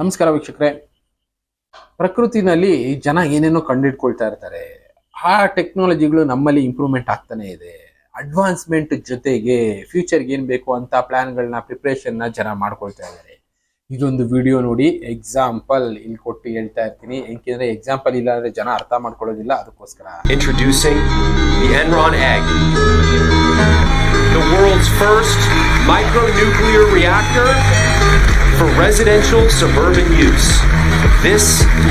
ನಮಸ್ಕಾರ ವೀಕ್ಷಕರೇ. ಪ್ರಕೃತಿನಲ್ಲಿ ಜನ ಏನೇನೋ ಕಂಡಿಡ್ಕೊಳ್ತಾ ಇರ್ತಾರೆ. ಆ ಟೆಕ್ನಾಲಜಿಗಳು ನಮ್ಮಲ್ಲಿ ಇಂಪ್ರೂವ್ಮೆಂಟ್ ಆಗ್ತಾನೆ ಇದೆ. ಅಡ್ವಾನ್ಸ್ಮೆಂಟ್ ಜೊತೆಗೆ ಫ್ಯೂಚರ್ಗೆ ಏನು ಬೇಕು ಅಂತ ಪ್ಲ್ಯಾನ್ಗಳನ್ನ ಪ್ರಿಪ್ರೇಷನ್ನ ಜನ ಮಾಡ್ಕೊಳ್ತಾ ಇದ್ದಾರೆ. ಇದೊಂದು ವಿಡಿಯೋ ನೋಡಿ ಎಕ್ಸಾಂಪಲ್ ಇಲ್ಲಿ ಕೊಟ್ಟು ಹೇಳ್ತಾ ಇರ್ತೀನಿ. ಯಾಕೆಂದ್ರೆ ಎಕ್ಸಾಂಪಲ್ ಇಲ್ಲ ಅಂದ್ರೆ ಜನ ಅರ್ಥ ಮಾಡ್ಕೊಳ್ಳೋದಿಲ್ಲ ಅದಕ್ಕೋಸ್ಕರ. Introducing the Enron Egg, the for residential suburban use. This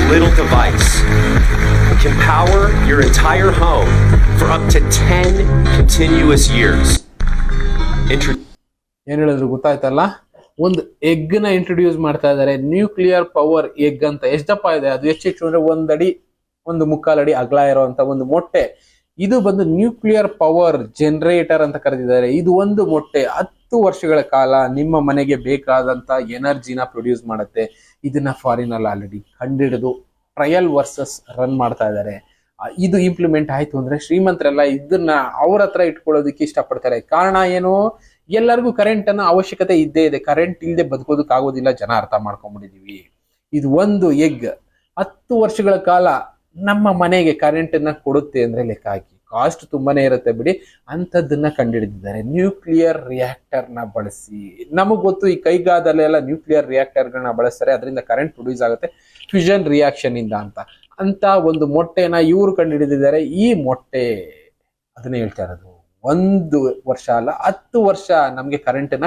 little device can power your entire home for up to 10 continuous years. ಏನ್ ಹೇಳಿದ್ರು ಗೊತ್ತಾಯ್ತಲ್ಲ ಒಂದು ಎಗ್ನ ಇಂಟ್ರೊಡ್ಯೂಸ್ ಮಾಡ್ತಾ ಇದ್ದಾರೆ ನ್ಯೂಕ್ಲಿಯರ್ ಪವರ್ ಎಗ್ ಅಂತ ಎಷ್ಟಪ್ಪ ಇದೆ ಅದು ಎಷ್ಟು ಹೆಚ್ಚು ಅಂದ್ರೆ ಒಂದಡಿ ಒಂದು ಮುಕ್ಕಾಲಡಿ ಅಗಲ ಇರುವಂತ ಒಂದು ಮೊಟ್ಟೆ ಇದು ಬಂದು ನ್ಯೂಕ್ಲಿಯರ್ ಪವರ್ ಜನರೇಟರ್ ಅಂತ ಕರೆದಿದ್ದಾರೆ. ಇದು ಒಂದು ಮೊಟ್ಟೆ. ಹತ್ತು ವರ್ಷಗಳ ಕಾಲ ನಿಮ್ಮ ಮನೆಗೆ ಬೇಕಾದಂತ ಎನರ್ಜಿನ ಪ್ರೊಡ್ಯೂಸ್ ಮಾಡುತ್ತೆ. ಇದನ್ನ ಫಾರಿನ್ ಅಲ್ಲಿ ಆಲ್ರೆಡಿ ಕಂಡಿಡಿದು ಟ್ರಯಲ್ ವರ್ಸಸ್ ರನ್ ಮಾಡ್ತಾ ಇದ್ದಾರೆ. ಇದು ಇಂಪ್ಲಿಮೆಂಟ್ ಆಯ್ತು ಅಂದ್ರೆ ಶ್ರೀಮಂತರೆಲ್ಲ ಇದನ್ನ ಅವ್ರ ಹತ್ರ ಇಟ್ಕೊಳ್ಳೋದಕ್ಕೆ ಇಷ್ಟಪಡ್ತಾರೆ. ಕಾರಣ ಏನು? ಎಲ್ಲರಿಗೂ ಕರೆಂಟ್ ಅನ್ನ ಅವಶ್ಯಕತೆ ಇದ್ದೇ ಇದೆ. ಕರೆಂಟ್ ಇಲ್ಲದೆ ಬದುಕೋದಕ್ಕಾಗೋದಿಲ್ಲ. ಜನ ಅರ್ಥ ಮಾಡ್ಕೊಂಡ್ಬಿಟ್ಟಿದೀವಿ. ಇದು ಒಂದು ಎಗ್ ಹತ್ತು ವರ್ಷಗಳ ಕಾಲ ನಮ್ಮ ಮನೆಗೆ ಕರೆಂಟ್ ಅನ್ನ ಕೊಡುತ್ತೆ ಅಂದ್ರೆ ಲೆಕ್ಕ ಹಾಕಿ. ಕಾಸ್ಟ್ ತುಂಬಾನೇ ಇರುತ್ತೆ ಬಿಡಿ. ಅಂಥದ್ದನ್ನ ಕಂಡುಹಿಡಿದಿದ್ದಾರೆ ನ್ಯೂಕ್ಲಿಯರ್ ರಿಯಾಕ್ಟರ್ನ ಬಳಸಿ. ನಮಗೆ ಗೊತ್ತು ಈ ಕೈಗಾದಲ್ಲೆಲ್ಲ ನ್ಯೂಕ್ಲಿಯರ್ ರಿಯಾಕ್ಟರ್ ಗಳನ್ನ ಬಳಸ್ತಾರೆ. ಅದರಿಂದ ಕರೆಂಟ್ ಪ್ರೊಡ್ಯೂಸ್ ಆಗುತ್ತೆ. ಫ್ಯೂಷನ್ ರಿಯಾಕ್ಷನ್ ಇಂದ ಅಂತ. ಅಂತ ಒಂದು ಮೊಟ್ಟೆನ ಇವರು ಕಂಡುಹಿಡಿದಿದ್ದಾರೆ ಈ ಮೊಟ್ಟೆ, ಅದನ್ನ ಹೇಳ್ತಾ ಇರೋದು. ಒಂದು ವರ್ಷ ಅಲ್ಲ, ಹತ್ತು ವರ್ಷ ನಮಗೆ ಕರೆಂಟ್ನ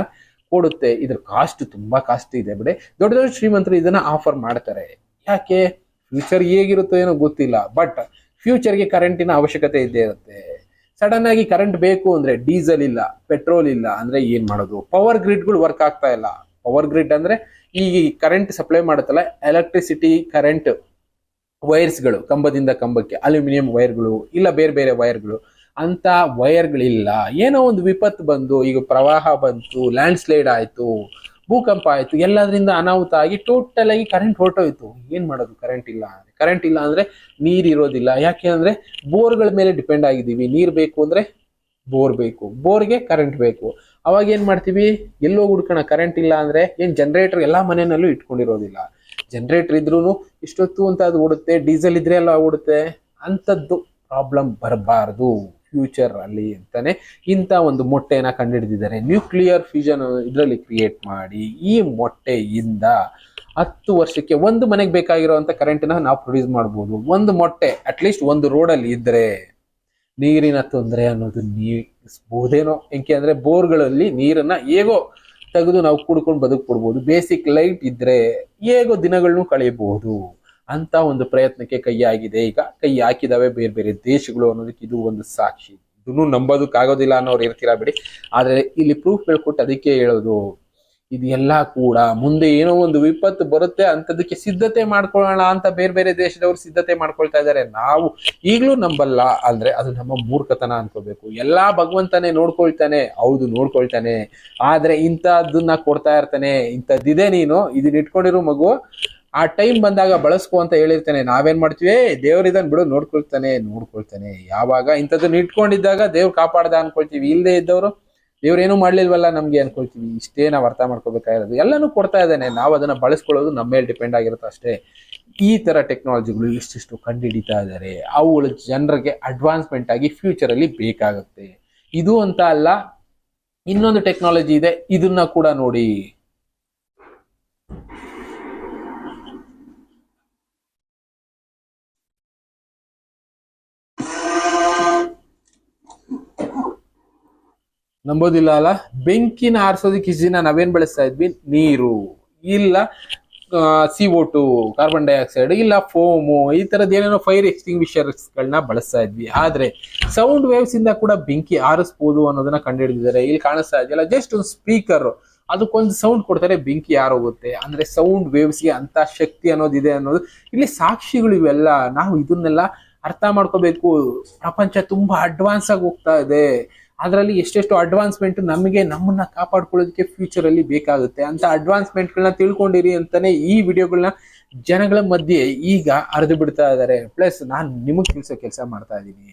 ಕೊಡುತ್ತೆ. ಇದ್ರ ಕಾಸ್ಟ್ ತುಂಬಾ ಕಾಸ್ಟ್ ಇದೆ ಬಿಡಿ. ದೊಡ್ಡ ದೊಡ್ಡ ಶ್ರೀಮಂತರು ಇದನ್ನ ಆಫರ್ ಮಾಡ್ತಾರೆ. ಯಾಕೆ? ಫ್ಯೂಚರ್ ಹೇಗಿರುತ್ತೋ ಏನೋ ಗೊತ್ತಿಲ್ಲ ಬಟ್ ಫ್ಯೂಚರ್ಗೆ ಕರೆಂಟಿನ ಅವಶ್ಯಕತೆ ಇದ್ದೇ ಇರುತ್ತೆ. ಸಡನ್ ಆಗಿ ಕರೆಂಟ್ ಬೇಕು ಅಂದ್ರೆ ಡೀಸೆಲ್ ಇಲ್ಲ ಪೆಟ್ರೋಲ್ ಇಲ್ಲ ಅಂದ್ರೆ ಏನ್ ಮಾಡೋದು? ಪವರ್ ಗ್ರಿಡ್ಗಳು ವರ್ಕ್ ಆಗ್ತಾ ಇಲ್ಲ. ಪವರ್ ಗ್ರಿಡ್ ಅಂದ್ರೆ ಈ ಕರೆಂಟ್ ಸಪ್ಲೈ ಮಾಡುತ್ತಲ್ಲ ಎಲೆಕ್ಟ್ರಿಸಿಟಿ ಕರೆಂಟ್ ವೈರ್ಸ್ಗಳು ಕಂಬದಿಂದ ಕಂಬಕ್ಕೆ ಅಲ್ಯೂಮಿನಿಯಂ ವೈರ್ಗಳು ಇಲ್ಲ ಬೇರೆ ಬೇರೆ ವೈರ್ಗಳು ಅಂತ ವೈರ್ಗಳಿಲ್ಲ ಏನೋ ಒಂದು ವಿಪತ್ತು ಬಂದು, ಈಗ ಪ್ರವಾಹ ಬಂತು ಲ್ಯಾಂಡ್ ಸ್ಲೈಡ್ ಆಯ್ತು ಭೂಕಂಪ ಆಯಿತು, ಎಲ್ಲದರಿಂದ ಅನಾಹುತ ಆಗಿ ಟೋಟಲ್ ಆಗಿ ಕರೆಂಟ್ ಹೊರಟೋಯ್ತು. ಏನ್ ಮಾಡೋದು? ಕರೆಂಟ್ ಇಲ್ಲ ಕರೆಂಟ್ ಇಲ್ಲ ಅಂದ್ರೆ ನೀರು ಇರೋದಿಲ್ಲ. ಯಾಕೆ ಅಂದ್ರೆ ಬೋರ್ಗಳ ಮೇಲೆ ಡಿಪೆಂಡ್ ಆಗಿದ್ದೀವಿ. ನೀರು ಬೇಕು ಅಂದ್ರೆ ಬೋರ್ ಬೇಕು. ಬೋರ್ಗೆ ಕರೆಂಟ್ ಬೇಕು. ಅವಾಗ ಏನ್ ಮಾಡ್ತೀವಿ? ಎಲ್ಲೋ ಹುಡ್ಕೋಣ ಕರೆಂಟ್ ಇಲ್ಲ ಅಂದ್ರೆ ಏನ್ ಜನರೇಟರ್ ಎಲ್ಲಾ ಮನೆಯಲ್ಲೂ ಇಟ್ಕೊಂಡಿರೋದಿಲ್ಲ. ಜನರೇಟರ್ ಇದ್ರೂ ಇಷ್ಟೊತ್ತು ಅಂತ ಅದು ಓಡುತ್ತೆ ಡೀಸೆಲ್ ಇದ್ರೆ ಎಲ್ಲ ಓಡುತ್ತೆ. ಅಂಥದ್ದು ಪ್ರಾಬ್ಲಮ್ ಬರಬಾರ್ದು. ಫ್ಯೂಚರ್ ಅಲ್ಲಿ ಅಂತಾನೆ ಇಂಥ ಒಂದು ಮೊಟ್ಟೆನ ಕಂಡುಹಿಡಿದಿದ್ದಾರೆ ನ್ಯೂಕ್ಲಿಯರ್ ಫ್ಯೂಷನ್ ಇದರಲ್ಲಿ ಕ್ರಿಯೇಟ್ ಮಾಡಿ ಈ ಮೊಟ್ಟೆಯಿಂದ ಹತ್ತು ವರ್ಷಕ್ಕೆ ಒಂದು ಮನೆಗೆ ಬೇಕಾಗಿರುವಂತ ಕರೆಂಟ್ನ ನಾವು ಪ್ರೊಡ್ಯೂಸ್ ಮಾಡ್ಬೋದು. ಒಂದು ಮೊಟ್ಟೆ ಅಟ್ಲೀಸ್ಟ್ ಒಂದು ರೋಡಲ್ಲಿ ಇದ್ರೆ ನೀರಿನ ತೊಂದರೆ ಅನ್ನೋದು ನೀಗಿಸ್ಬೋದೇನೋ ಏಕೆ ಅಂದ್ರೆ ಬೋರ್ಗಳಲ್ಲಿ ನೀರನ್ನ ಹೇಗೋ ತೆಗೆದು ನಾವು ಕುಡ್ಕೊಂಡು ಬದುಕ್ಬಿಡ್ಬೋದು. ಬೇಸಿಕ್ ಲೈಟ್ ಇದ್ರೆ ಹೇಗೋ ದಿನಗಳನ್ನು ಕಳೆಯಬಹುದು. ಅಂತ ಒಂದು ಪ್ರಯತ್ನಕ್ಕೆ ಕೈ ಆಗಿದೆ ಈಗ ಕೈ ಹಾಕಿದಾವೆ ಬೇರೆ ಬೇರೆ ದೇಶಗಳು ಅನ್ನೋದಕ್ಕೆ ಇದು ಒಂದು ಸಾಕ್ಷಿ. ಇದನ್ನು ನಂಬೋದಕ್ಕಾಗೋದಿಲ್ಲ ಅನ್ನೋರು ಇರ್ತೀರಾ ಬಿಡಿ. ಆದ್ರೆ ಇಲ್ಲಿ ಪ್ರೂಫ್ ಹೇಳ್ಕೊಟ್ಟು ಅದಕ್ಕೆ ಹೇಳೋದು ಇದೆಲ್ಲ ಕೂಡ ಮುಂದೆ ಏನೋ ಒಂದು ವಿಪತ್ತು ಬರುತ್ತೆ ಅಂತದಕ್ಕೆ ಸಿದ್ಧತೆ ಮಾಡ್ಕೊಳ್ಳೋಣ ಅಂತ ಬೇರೆ ಬೇರೆ ದೇಶದವರು ಸಿದ್ಧತೆ ಮಾಡ್ಕೊಳ್ತಾ ಇದ್ದಾರೆ ನಾವು ಈಗಲೂ ನಂಬಲ್ಲ ಅಂದ್ರೆ ಅದು ನಮ್ಮ ಮೂರ್ಖತನ ಅನ್ಕೋಬೇಕು. ಎಲ್ಲಾ ಭಗವಂತನೇ ನೋಡ್ಕೊಳ್ತಾನೆ, ಹೌದು ನೋಡ್ಕೊಳ್ತಾನೆ. ಆದ್ರೆ ಇಂಥದ್ದನ್ನ ಕೊಡ್ತಾ ಇರ್ತಾನೆ. ಇಂಥದ್ದಿದೆ ನೀನು, ಇದನ್ನ ಇಟ್ಕೊಂಡಿರೋ ಮಗು. ಆ ಟೈಮ್ ಬಂದಾಗ ಬಳಸ್ಕೊ ಅಂತ ಹೇಳಿರ್ತಾನೆ, ನಾವೇನ್ ಮಾಡ್ತೀವಿ? ದೇವ್ರ ಇದನ್ ಬಿಡು, ನೋಡ್ಕೊಳ್ತಾನೆ ನೋಡ್ಕೊಳ್ತಾನೆ. ಯಾವಾಗ ಇಂಥದ್ದನ್ನ ಇಟ್ಕೊಂಡಿದ್ದಾಗ ದೇವ್ರು ಕಾಪಾಡ್ದ ಅನ್ಕೊಳ್ತೀವಿ. ಇಲ್ಲದೆ ಇದ್ದವರು ದೇವ್ರೇನು ಮಾಡ್ಲಿಲ್ವಲ್ಲ ನಮ್ಗೆ ಅನ್ಕೊಳ್ತೀವಿ. ಇಷ್ಟೇ ನಾವು ಅರ್ಥ ಮಾಡ್ಕೋಬೇಕಾಗಿರೋದು. ಎಲ್ಲಾನು ಕೊಡ್ತಾ ಇದ್ದಾನೆ. ನಾವು ಅದನ್ನ ಬಳಸ್ಕೊಳ್ಳೋದು ನಮ್ಮ ಮೇಲೆ ಡಿಪೆಂಡ್ ಆಗಿರುತ್ತೆ ಅಷ್ಟೇ. ಈ ತರ ಟೆಕ್ನಾಲಜಿಗಳು ಇಷ್ಟಿಷ್ಟು ಕಂಡುಹಿಡಿತಾ ಇದ್ದಾರೆ ಅವುಗಳು ಜನರಿಗೆ ಅಡ್ವಾನ್ಸ್ಮೆಂಟ್ ಆಗಿ ಫ್ಯೂಚರ್ ಅಲ್ಲಿ ಬೇಕಾಗುತ್ತೆ. ಇದು ಅಂತ ಅಲ್ಲ, ಇನ್ನೊಂದು ಟೆಕ್ನಾಲಜಿ ಇದೆ. ಇದನ್ನ ಕೂಡ ನೋಡಿ. ನಂಬೋದಿಲ್ಲ ಅಲ್ಲ? ಬೆಂಕಿನ ಆರಿಸೋದಕ್ಕೆ ಇಷ್ಟು ನಾವೇನ್ ಬಳಸ್ತಾ ಇದ್ವಿ? ನೀರು. ಇಲ್ಲ C O two carbon dioxide ಇಲ್ಲ ಫೋಮು ಈ ತರದ ಏನೇನೋ ಫೈರ್ ಎಕ್ಸ್ಟಿಂಗ್ವಿಷರ್ಸ್ಗಳನ್ನ ಬಳಸ್ತಾ ಇದ್ವಿ. ಆದ್ರೆ ಸೌಂಡ್ ವೇವ್ಸ್ ಇಂದ ಕೂಡ ಬೆಂಕಿ ಆರಿಸ್ಬೋದು ಅನ್ನೋದನ್ನ ಕಂಡುಹಿಡಿದಿದ್ದಾರೆ. ಇಲ್ಲಿ ಕಾಣಿಸ್ತಾ ಇದೆಯಲ್ಲ ಜಸ್ಟ್ ಒಂದು ಸ್ಪೀಕರ್ ಅದಕ್ಕೊಂದು ಸೌಂಡ್ ಕೊಡ್ತಾರೆ, ಬೆಂಕಿ ಯಾರೋಗುತ್ತೆ ಅಂದ್ರೆ ಸೌಂಡ್ ವೇವ್ಸ್ಗೆ ಅಂತ ಶಕ್ತಿ ಅನ್ನೋದಿದೆ ಅನ್ನೋದು. ಇಲ್ಲಿ ಸಾಕ್ಷಿಗಳು ಇವೆಲ್ಲ, ನಾವು ಇದನ್ನೆಲ್ಲ ಅರ್ಥ ಮಾಡ್ಕೋಬೇಕು. ಪ್ರಪಂಚ ತುಂಬಾ ಅಡ್ವಾನ್ಸ್ ಆಗಿ ಹೋಗ್ತಾ ಇದೆ. ಅದರಲ್ಲಿ ಎಷ್ಟೆಷ್ಟು ಅಡ್ವಾನ್ಸ್ಮೆಂಟ್ ನಮಗೆ ನಮ್ಮನ್ನ ಕಾಪಾಡ್ಕೊಳ್ಳೋದಕ್ಕೆ ಫ್ಯೂಚರ್ ಅಲ್ಲಿ ಬೇಕಾಗುತ್ತೆ. ಅಂತ ಅಡ್ವಾನ್ಸ್ಮೆಂಟ್ಗಳನ್ನ ತಿಳ್ಕೊಂಡಿರಿ ಅಂತಾನೆ ಈ ವಿಡಿಯೋಗಳನ್ನ ಜನಗಳ ಮಧ್ಯೆ ಈಗ ಹರಿದು ಬಿಡ್ತಾ ಇದ್ದಾರೆ ಪ್ಲಸ್ ನಾನು ನಿಮಗೆ ತಿಳಿಸೋ ಕೆಲಸ ಮಾಡ್ತಾ ಇದ್ದೀನಿ.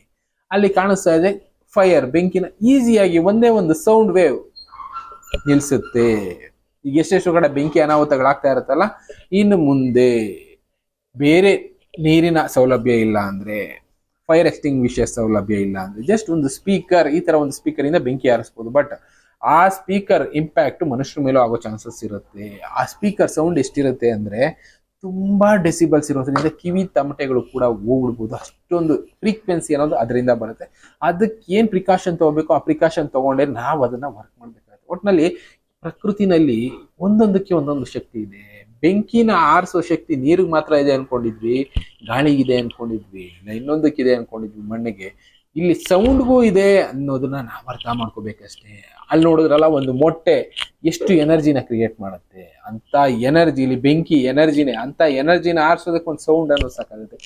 ಅಲ್ಲಿ ಕಾಣಿಸ್ತಾ ಇದೆ ಫೈರ್ ಬೆಂಕಿನ ಈಸಿಯಾಗಿ ಒಂದೇ ಒಂದು ಸೌಂಡ್ ವೇವ್ ನಿಲ್ಸುತ್ತೆ. ಈಗ ಎಷ್ಟೆಷ್ಟು ಕಡೆ ಬೆಂಕಿ ಅನಾಹುತಗಳಾಗ್ತಾ ಇರುತ್ತಲ್ಲ, ಇನ್ನು ಮುಂದೆ ಬೇರೆ ನೀರಿನ ಸೌಲಭ್ಯ ಇಲ್ಲ ಅಂದ್ರೆ. ಫೈರ್ ಎಕ್ಸ್ಟಿಂಗ್ವಿಷರ್ ಸೌಲಭ್ಯ ಇಲ್ಲ ಅಂದ್ರೆ ಜಸ್ಟ್ ಒಂದು ಸ್ಪೀಕರ್ ಈ ತರ ಒಂದು ಸ್ಪೀಕರ್ ಇಂದ ಬೆಂಕಿ ಹಾರಿಸ್ಬೋದು. ಬಟ್ ಆ ಸ್ಪೀಕರ್ ಇಂಪ್ಯಾಕ್ಟ್ ಮನುಷ್ಯರ ಮೇಲೂ ಆಗೋ ಚಾನ್ಸಸ್ ಇರುತ್ತೆ. ಆ ಸ್ಪೀಕರ್ ಸೌಂಡ್ ಎಷ್ಟಿರುತ್ತೆ ಅಂದ್ರೆ ತುಂಬಾ ಡೆಸಿಬಲ್ಸ್ ಇರೋದ್ರಿಂದ ಕಿವಿ ತಮಟೆಗಳು ಕೂಡ ಹೋಗ್ಬಿಡ್ಬೋದು. ಅಷ್ಟೊಂದು ಫ್ರೀಕ್ವೆನ್ಸಿ ಅನ್ನೋದು ಅದರಿಂದ ಬರುತ್ತೆ. ಅದಕ್ಕೆ ಏನ್ ಪ್ರಿಕಾಷನ್ ತಗೋಬೇಕು? ಆ ಪ್ರಿಕಾಷನ್ ತಗೊಂಡೆ ನಾವು ಅದನ್ನ ವರ್ಕ್ ಮಾಡ್ಬೇಕಾಗುತ್ತೆ. ಒಟ್ಟಿನಲ್ಲಿ ಪ್ರಕೃತಿನಲ್ಲಿ ಒಂದೊಂದಕ್ಕೆ ಒಂದೊಂದು ಶಕ್ತಿ ಇದೆ. ಬೆಂಕಿನ ಆರಿಸೋ ಶಕ್ತಿ ನೀರಿಗೆ ಮಾತ್ರ ಇದೆ ಅನ್ಕೊಂಡಿದ್ವಿ, ಗಾಳಿಗಿದೆ ಅನ್ಕೊಂಡಿದ್ವಿ, ಇನ್ನೊಂದಕ್ಕಿದೆ ಅನ್ಕೊಂಡಿದ್ವಿ ಮಣ್ಣಿಗೆ. ಇಲ್ಲಿ ಸೌಂಡ್ಗೂ ಇದೆ ಅನ್ನೋದನ್ನ ನಾವು ಅರ್ಥ ಮಾಡ್ಕೋಬೇಕಷ್ಟೇ. ಅಲ್ಲಿ ನೋಡಿದ್ರಲ್ಲ ಒಂದು ಮೊಟ್ಟೆ ಎಷ್ಟು ಎನರ್ಜಿನ ಕ್ರಿಯೇಟ್ ಮಾಡುತ್ತೆ, ಅಂತ ಎನರ್ಜಿ, ಇಲ್ಲಿ ಬೆಂಕಿ ಎನರ್ಜಿನೇ, ಅಂತ ಎನರ್ಜಿನ ಆರಿಸೋದಕ್ಕೆ ಒಂದು ಸೌಂಡ್ ಅನ್ನೋದು ಸಾಕಾಗುತ್ತೆ.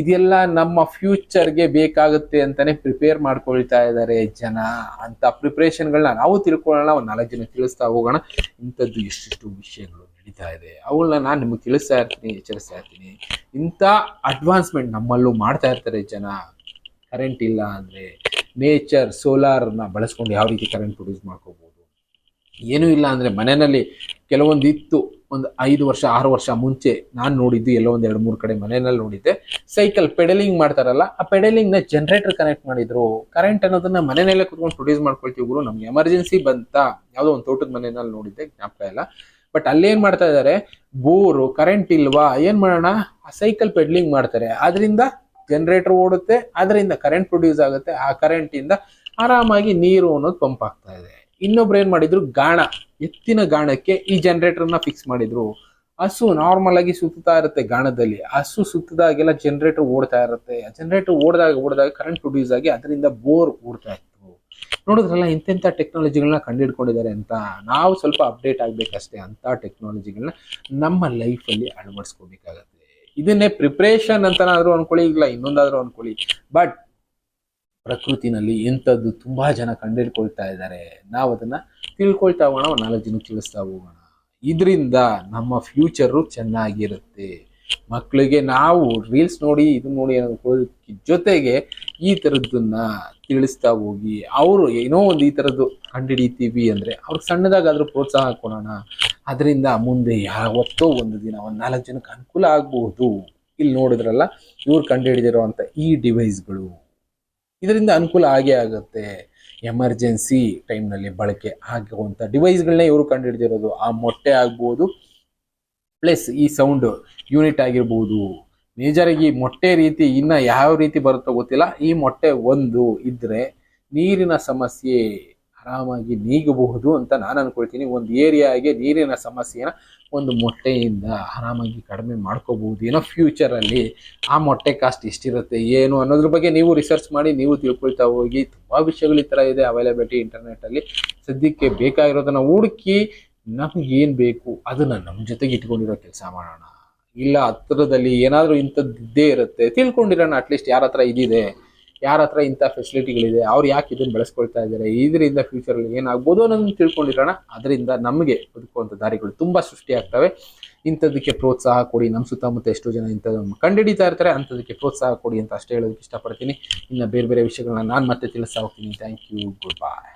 ಇದೆಲ್ಲ ನಮ್ಮ ಫ್ಯೂಚರ್ಗೆ ಬೇಕಾಗುತ್ತೆ ಅಂತಾನೆ ಪ್ರಿಪೇರ್ ಮಾಡ್ಕೊಳ್ತಾ ಇದ್ದಾರೆ ಜನ ಅಂತ ಪ್ರಿಪ್ರೇಷನ್ಗಳನ್ನ ನಾವು ತಿಳ್ಕೊಳ್ಳೋಣ, ಒಂದು ನಾಲ್ಕು ಜನ ತಿಳಿಸ್ತಾ ಹೋಗೋಣ. ಇಂಥದ್ದು ಎಷ್ಟೆಷ್ಟು ವಿಷಯಗಳು. ನಡೀತಾ ಇದೆ. ಅವುಗಳನ್ನ ನಾನು ನಿಮಗೆ ತಿಳಿಸ್ತಾ ಇರ್ತೀನಿ, ಎಚ್ಚರಿಸ್ತಾ ಇರ್ತೀನಿ. ಇಂಥ ಅಡ್ವಾನ್ಸ್ಮೆಂಟ್ ನಮ್ಮಲ್ಲೂ ಮಾಡ್ತಾ ಇರ್ತಾರೆ ಜನ. ಕರೆಂಟ್ ಇಲ್ಲ ಅಂದರೆ ನೇಚರ್ ಸೋಲಾರನ್ನ ಬಳಸ್ಕೊಂಡು ಯಾವ ರೀತಿ ಕರೆಂಟ್ ಪ್ರೊಡ್ಯೂಸ್ ಮಾಡ್ಕೋಬೋದು? ಏನೂ ಇಲ್ಲ ಅಂದರೆ ಮನೆಯಲ್ಲಿ ಕೆಲವೊಂದು ಇತ್ತು, ಒಂದು ಐದು ವರ್ಷ, ಆರು ವರ್ಷ ಮುಂಚೆ ನಾನು ನೋಡಿದ್ದು ಎಲ್ಲೋ ಒಂದು ಎರಡು, ಮೂರು ಕಡೆ ಮನೆಯಲ್ಲಿ ನೋಡಿದ್ದೆ. ಸೈಕಲ್ ಪೆಡಲಿಂಗ್ ಮಾಡ್ತಾರಲ್ಲ, ಆ ಪೆಡಲಿಂಗ್ನ ಜನರೇಟರ್ ಕನೆಕ್ಟ್ ಮಾಡಿದ್ರು. ಕರೆಂಟ್ ಅನ್ನೋದನ್ನ ಮನೆಯಲ್ಲೇ ಕುತ್ಕೊಂಡು ಪ್ರೊಡ್ಯೂಸ್ ಮಾಡ್ಕೊಳ್ತೀವಿ ಗುರು. ನಮ್ಗೆ ಎಮರ್ಜೆನ್ಸಿ ಬಂತ, ಯಾವುದೋ ಒಂದು ತೋಟದ ಮನೆಯಲ್ಲಿ ನೋಡಿದ್ದೆ, ಜ್ಞಾಪಕ ಇಲ್ಲ. ಬಟ್ ಅಲ್ಲೇನ್ ಮಾಡ್ತಾ ಇದ್ದಾರೆ ಬೋರು ಕರೆಂಟ್ ಇಲ್ವಾ? ಏನ್ ಮಾಡೋಣ? ಸೈಕಲ್ ಪೆಡ್ಲಿಂಗ್ ಮಾಡ್ತಾರೆ. ಅದರಿಂದ ಜನರೇಟರ್ ಓಡುತ್ತೆ ಅದರಿಂದ ಕರೆಂಟ್ ಪ್ರೊಡ್ಯೂಸ್ ಆಗುತ್ತೆ. ಆ ಕರೆಂಟ್ ಇಂದ ಆರಾಮಾಗಿ ನೀರು ಅನ್ನೋದು ಪಂಪ್ ಆಗ್ತಾ ಇದೆ. ಇನ್ನೊಬ್ರು ಏನ್ ಮಾಡಿದ್ರು? ಗಾಣ, ಎತ್ತಿನ ಗಾಣಕ್ಕೆ ಈ ಜನರೇಟರ್ನ ಫಿಕ್ಸ್ ಮಾಡಿದ್ರು. ಹಸು ನಾರ್ಮಲ್ ಆಗಿ ಸುತ್ತಾ ಇರುತ್ತೆ ಗಾಣದಲ್ಲಿ. ಹಸು ಸುತ್ತದಾಗೆಲ್ಲ ಜನರೇಟರ್ ಓಡ್ತಾ ಇರುತ್ತೆ. ಜನರೇಟರ್ ಓಡಿದಾಗ ಓಡಿದಾಗ ಕರೆಂಟ್ ಪ್ರೊಡ್ಯೂಸ್ ಆಗಿ ಅದರಿಂದ ಬೋರ್ ಓಡ್ತಾ ಇತ್ತು. ನೋಡಿದ್ರಲ್ಲ ಇಂತೆಂಥ ಟೆಕ್ನಾಲಜಿಗಳನ್ನ ಕಂಡುಹಿಡ್ಕೊಂಡಿದ್ದಾರೆ ಅಂತ. ನಾವು ಸ್ವಲ್ಪ ಅಪ್ಡೇಟ್ ಆಗಬೇಕಷ್ಟೇ ಅಂತ ಟೆಕ್ನಾಲಜಿಗಳನ್ನ ನಮ್ಮ ಲೈಫಲ್ಲಿ ಅಳವಡಿಸ್ಕೋಬೇಕಾಗತ್ತೆ ಇದನ್ನೇ ಪ್ರಿಪ್ರೇಷನ್ ಅಂತನಾದರೂ ಅಂದ್ಕೊಳ್ಳಿ ಇಲ್ಲ ಇನ್ನೊಂದಾದರೂ ಅಂದ್ಕೊಳ್ಳಿ ಬಟ್ ಪ್ರಕೃತಿನಲ್ಲಿ ಇಂಥದ್ದು ತುಂಬ ಜನ ಕಂಡುಹಿಡ್ಕೊಳ್ತಾ ಇದ್ದಾರೆ. ನಾವು ಅದನ್ನು ತಿಳ್ಕೊಳ್ತಾ ಹೋಗೋಣ ನಾಲ್ಕು ಜನಕ್ಕೆ ತಿಳಿಸ್ತಾ ಹೋಗೋಣ. ಇದರಿಂದ ನಮ್ಮ ಫ್ಯೂಚರು ಚೆನ್ನಾಗಿರುತ್ತೆ. ಮಕ್ಕಳಿಗೆ ನಾವು ರೀಲ್ಸ್ ನೋಡಿ, ಇದು ನೋಡಿ ಅನ್ನೋದಕ್ಕೆ ಜೊತೆಗೆ ಈ ಥರದ್ದನ್ನ ತಿಳಿಸ್ತಾ ಹೋಗಿ, ಅವರು ಏನೋ ಒಂದು ಈ ಥರದ್ದು ಕಂಡುಹಿಡಿತೀವಿ ಅಂದರೆ ಅವ್ರಿಗೆ ಸಣ್ಣದಾಗಾದರೂ ಪ್ರೋತ್ಸಾಹ ಕೊಡೋಣ. ಅದರಿಂದ ಮುಂದೆ ಯಾವತ್ತೋ ಒಂದು ದಿನ ಒಂದು ನಾಲ್ಕು ಜನಕ್ಕೆ ಅನುಕೂಲ ಆಗ್ಬೋದು. ಇಲ್ಲಿ ನೋಡಿದ್ರಲ್ಲ, ಇವ್ರು ಕಂಡುಹಿಡಿದಿರುವಂಥ ಈ ಡಿವೈಸ್ಗಳು ಇದರಿಂದ ಅನುಕೂಲ ಆಗೇ ಆಗುತ್ತೆ. ಎಮರ್ಜೆನ್ಸಿ ಟೈಮ್ನಲ್ಲಿ ಬಳಕೆ ಆಗುವಂಥ ಡಿವೈಸ್ಗಳನ್ನೇ ಇವರು ಕಂಡುಹಿಡಿದಿರೋದು ಆ ಮೊಟ್ಟೆ ಆಗ್ಬೋದು ಪ್ಲಸ್ ಈ ಸೌಂಡ್ ಯೂನಿಟ್ ಆಗಿರ್ಬೋದು. ಮೇಜರಾಗಿ ಈ ಮೊಟ್ಟೆ ರೀತಿ ಇನ್ನ ಯಾವ ರೀತಿ ಬರುತ್ತೋ ಗೊತ್ತಿಲ್ಲ. ಈ ಮೊಟ್ಟೆ ಒಂದು ಇದ್ದರೆ ನೀರಿನ ಸಮಸ್ಯೆ ಆರಾಮಾಗಿ ನೀಗಬಹುದು ಅಂತ ನಾನು ಅನ್ಕೊಳ್ತೀನಿ. ಒಂದು ಏರಿಯಾಗೆ ನೀರಿನ ಸಮಸ್ಯೆನ ಒಂದು ಮೊಟ್ಟೆಯಿಂದ ಆರಾಮಾಗಿ ಕಡಿಮೆ ಮಾಡ್ಕೋಬಹುದು. ಏನೋ ಫ್ಯೂಚರಲ್ಲಿ ಆ ಮೊಟ್ಟೆ ಕಾಸ್ಟ್ ಎಷ್ಟಿರುತ್ತೆ, ಏನು ಅನ್ನೋದ್ರ ಬಗ್ಗೆ ನೀವು ರಿಸರ್ಚ್ ಮಾಡಿ, ನೀವು ತಿಳ್ಕೊಳ್ತಾ ಹೋಗಿ. ತುಂಬ ವಿಷಯಗಳು ಈ ಥರ ಇದೆ. ಅವೈಲೇಬಿಲಿಟಿ ಇಂಟರ್ನೆಟ್ ಅಲ್ಲಿ ಸದ್ಯಕ್ಕೆ ಬೇಕಾಗಿರೋದನ್ನು ಹುಡುಕಿ ನಮ್ಗೆ ಏನು ಬೇಕು ಅದನ್ನು ನಮ್ಮ ಜೊತೆಗೆ ಇಟ್ಕೊಂಡಿರೋ ಕೆಲಸ ಮಾಡೋಣ. ಇಲ್ಲ ಹತ್ರದಲ್ಲಿ ಏನಾದರೂ ಇಂಥದ್ದೇ ಇರುತ್ತೆ. ತಿಳ್ಕೊಂಡಿರೋಣ ಅಟ್ಲೀಸ್ಟ್ ಯಾರ ಹತ್ರ ಇದಿದೆ, ಯಾರ ಹತ್ರ ಇಂಥ ಫೆಸಿಲಿಟಿಗಳಿದೆ ಅವ್ರು ಯಾಕೆ ಇದನ್ನು ಬೆಳೆಸ್ಕೊಳ್ತಾ ಇದ್ದಾರೆ ಇದರಿಂದ ಫ್ಯೂಚರಲ್ಲಿ ಏನಾಗ್ಬೋದು ಅನ್ನೋದನ್ನು ತಿಳ್ಕೊಂಡಿರೋಣ. ಅದರಿಂದ ನಮಗೆ ಬದುಕುವಂಥ ದಾರಿಗಳು ತುಂಬ ಸೃಷ್ಟಿಯಾಗ್ತವೆ ಇಂಥದಕ್ಕೆ ಪ್ರೋತ್ಸಾಹ ಕೊಡಿ. ನಮ್ಮ ಸುತ್ತಮುತ್ತ ಎಷ್ಟೋ ಜನ ಇಂಥದ್ದನ್ನು ಕಂಡುಹಿಡಿತಾ ಇರ್ತಾರೆ. ಅಂಥದಕ್ಕೆ ಪ್ರೋತ್ಸಾಹ ಕೊಡಿ ಅಂತ ಅಷ್ಟೇ ಹೇಳೋದಕ್ಕೆ ಇಷ್ಟಪಡ್ತೀನಿ. ಇನ್ನು ಬೇರೆ ಬೇರೆ ವಿಷಯಗಳನ್ನ ನಾನು ಮತ್ತೆ ತಿಳಿಸ್ತಾ ಹೋಗ್ತೀನಿ. Thank you good bye